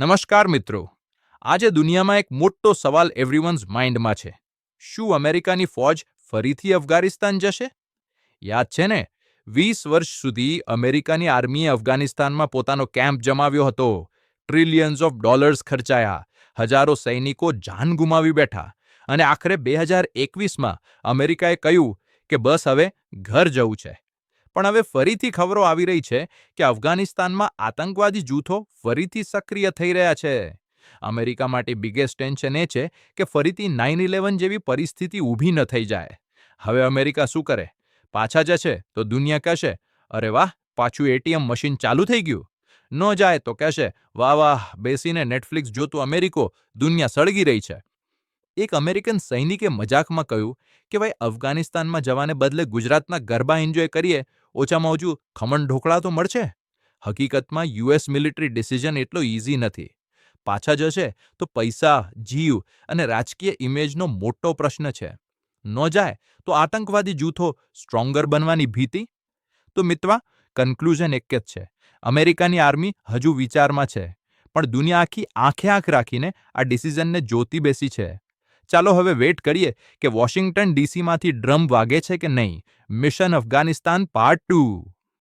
નમસ્કાર મિત્રો. આજે દુનિયામાં એક મોટો સવાલ એવરીવન્સ માઇન્ડમાં છે. શું અમેરિકાની ફોજ ફરીથી અફઘાનિસ્તાન જશે? યાદ છે ને, વીસ વર્ષ સુધી અમેરિકાની આર્મીએ અફઘાનિસ્તાનમાં પોતાનો કેમ્પ જમાવ્યો હતો. ટ્રિલિયન્સ ઓફ ડોલર્સ ખર્ચાયા. હજારો સૈનિકો જાન ગુમાવી બેઠા. અને આખરે બે હજાર એકવીસમાં અમેરિકાએ કહ્યું કે બસ હવે ઘર જવું છે. પણ હવે ફરીથી ખબરો આવી રહી છે કે અફઘાનિસ્તાનમાં આતંકવાદી જૂથો ફરીથી સક્રિય થઈ રહ્યા છે. અમેરિકા માટે બિગેસ્ટ ટેન્શન એ છે કે ફરીથી નાઇન ઇલેવન જેવી પરિસ્થિતિ ઊભી ન થઈ જાય. હવે અમેરિકા શું કરે? પાછા જશે તો દુનિયા કહેશે, અરે વાહ, પાછું એટીએમ મશીન ચાલુ થઈ ગયું. ન જાય તો કહેશે, વાહ વાહ, બેસીને નેટફ્લિક્સ જોતું અમેરિકો, દુનિયા સળગી રહી છે. એક અમેરિકન સૈનિકે મજાકમાં કહ્યું કે, ભાઈ, અફઘાનિસ્તાનમાં જવાને બદલે ગુજરાતના ગરબા એન્જોય કરીએ ઓછામાં ઓછું ખમણ ઢોકળા તો મળશે. હકીકતમાં યુએસ મિલિટરી ડિસિઝન એટલો ઇઝી નથી. પાછા જશે તો પૈસા, જીવ અને રાજકીય ઇમેજનો મોટો પ્રશ્ન છે. ન જાય તો આતંકવાદી જૂથો સ્ટ્રોંગર બનવાની ભીતિ? તો મિત્વા, કન્ક્લુઝન એક જ છે. અમેરિકાની આર્મી હજુ વિચારમાં છે. પણ દુનિયા આખી આંખે આંખ રાખીને આ ડિસિઝનને જોતી બેસી છે. ચાલો હવે વેટ કરીએ કે વોશિંગ્ટન ડીસીમાંથી ડ્રમ વાગે છે કે નહીં. Mission Afghanistan part two.